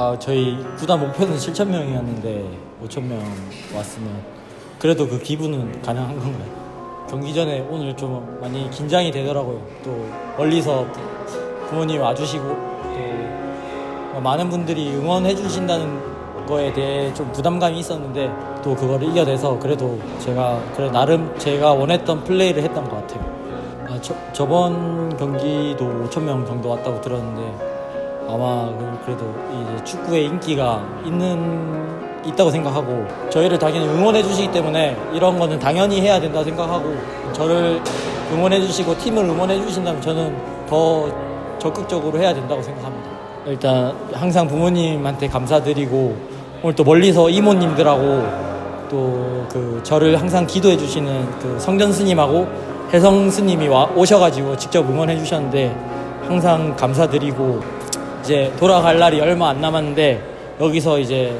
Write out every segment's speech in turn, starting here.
아 저희 구단 목표는 7천 명이었는데 5천 명 왔으면 그래도 그 기분은 가능한 건가요? 경기 전에 오늘 좀 많이 긴장이 되더라고요. 또 멀리서 부- 부모님 와주시고 또 많은 분들이 응원해 주신다는 거에 대해 좀 부담감이 있었는데 또 그거를 이겨내서 그래도 제가 그래 나름 제가 원했던 플레이를 했던 것 같아요. 아, 저, 저번 경기도 5천 명 정도 왔다고 들었는데 아마 그- 그래도 이제 축구의 인기가 있는 있다고 생각하고 저희를 당연히 응원해 주시기 때문에 이런 거는 당연히 해야 된다 생각하고 저를 응원해 주시고 팀을 응원해 주신다면 저는 더 적극적으로 해야 된다고 생각합니다. 일단 항상 부모님한테 감사드리고 오늘 또 멀리서 이모님들하고 또 그 저를 항상 기도해 주시는 그 성전 스님하고 혜성 스님이 와 오셔가지고 직접 응원해 주셨는데 항상 감사드리고 이제 돌아갈 날이 얼마 안 남았는데 여기서 이제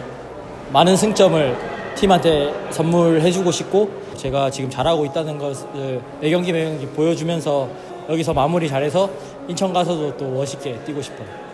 많은 승점을 팀한테 선물해주고 싶고 제가 지금 잘하고 있다는 것을 매경기 매경기 보여주면서 여기서 마무리 잘해서 인천 가서도 또 멋있게 뛰고 싶어요.